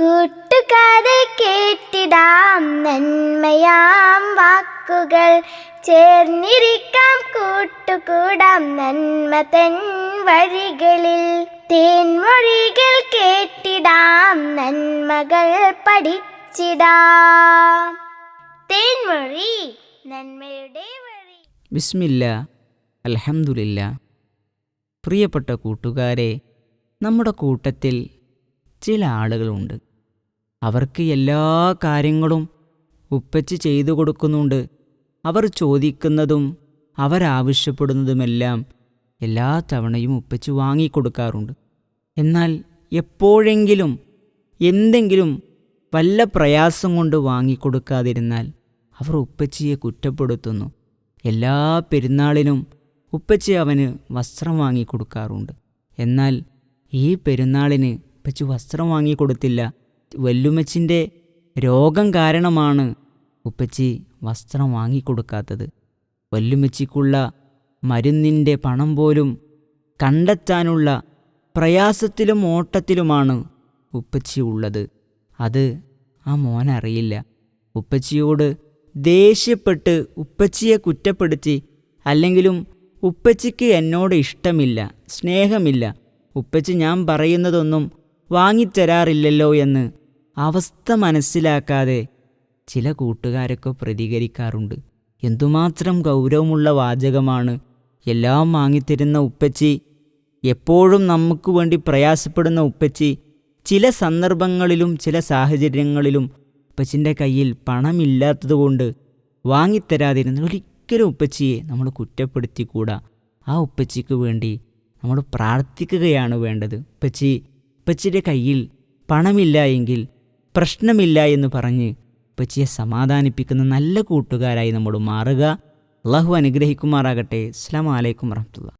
കൂട്ടുകാരെ കേട്ടിടാം നന്മയാം വാക്കുകൾ. ചേർന്നിരിക്കാം കൂട്ടുകൂടാം നന്മ തൻ വഴികളിൽ. തേൻമൊഴികൾ കേട്ടിടാം നന്മകൾ പഠിച്ചിടാം. തേൻമൊഴി നന്മയുടെ വഴി. ബിസ്മില്ല അലഹമില്ല പ്രിയപ്പെട്ട കൂട്ടുകാരെ നമ്മുടെ കൂട്ടത്തിൽ ചില ആളുകളുണ്ട്. അവർക്ക് എല്ലാ കാര്യങ്ങളും ഉപ്പച്ച് ചെയ്തു കൊടുക്കുന്നുണ്ട്. അവർ ചോദിക്കുന്നതും അവരാവശ്യപ്പെടുന്നതുമെല്ലാം എല്ലാ തവണയും ഉപ്പച്ച് വാങ്ങിക്കൊടുക്കാറുണ്ട് എന്നാൽ എപ്പോഴെങ്കിലും എന്തെങ്കിലും വല്ല പ്രയാസം കൊണ്ട് വാങ്ങിക്കൊടുക്കാതിരുന്നാൽ അവർ ഉപ്പച്ചിയെ കുറ്റപ്പെടുത്തുന്നു. എല്ലാ പെരുന്നാളിനും ഉപ്പച്ചി അവന് വസ്ത്രം വാങ്ങിക്കൊടുക്കാറുണ്ട് എന്നാൽ ഈ പെരുന്നാളിന് ഉപ്പച്ചി വസ്ത്രം വാങ്ങിക്കൊടുത്തില്ല വല്ലുമ്മച്ചിന്റെ രോഗം കാരണമാണ് ഉപ്പച്ചി വസ്ത്രം വാങ്ങിക്കൊടുക്കാത്തത്. വല്ലുമ്മച്ചിക്കുള്ള മരുന്നിന്റെ പണം പോലും കണ്ടെത്താനുള്ള പ്രയാസത്തിലും ഓട്ടത്തിലുമാണ് ഉപ്പച്ചി ഉള്ളത്. അത് ആ മോനറിയില്ല ഉപ്പച്ചിയോട് ദേഷ്യപ്പെട്ട് ഉപ്പച്ചിയെ കുറ്റപ്പെടുത്തി അല്ലെങ്കിലും ഉപ്പച്ചിക്ക് എന്നോട് ഇഷ്ടമില്ല സ്നേഹമില്ല. ഉപ്പച്ചി ഞാൻ പറയുന്നതൊന്നും വാങ്ങിത്തരാറില്ലല്ലോ എന്ന് അവസ്ഥ മനസ്സിലാക്കാതെ ചില കൂട്ടുകാരൊക്കെ പ്രതികരിക്കാറുണ്ട്. എന്തുമാത്രം ഗൗരവമുള്ള വാചകമാണ് എല്ലാം വാങ്ങിത്തരുന്ന ഉപ്പച്ചി എപ്പോഴും നമുക്ക് വേണ്ടി പ്രയാസപ്പെടുന്ന ഉപ്പച്ചി ചില സന്ദർഭങ്ങളിലും ചില സാഹചര്യങ്ങളിലും ഉപ്പച്ചിന്റെ കയ്യിൽ പണമില്ലാത്തതുകൊണ്ട് വാങ്ങിത്തരാതിരുന്ന ഒരിക്കലും ഉപ്പച്ചിയെ നമ്മൾ കുറ്റപ്പെടുത്തിക്കൂടാ. ആ ഉപ്പച്ചിക്ക് വേണ്ടി നമ്മൾ പ്രാർത്ഥിക്കുകയാണ് വേണ്ടത്. ഉപ്പച്ചി ഉപ്പച്ചിയുടെ കയ്യിൽ പണമില്ല എങ്കിൽ പ്രശ്നമില്ല എന്ന് പറഞ്ഞ് ഉപ്പച്ചിയെ സമാധാനിപ്പിക്കുന്ന നല്ല കൂട്ടുകാരായി നമ്മൾ മാറുക. അള്ളാഹു അനുഗ്രഹിക്കുമാറാകട്ടെ. അസ്ലാം വലൈക്കും വറഹമുല്ല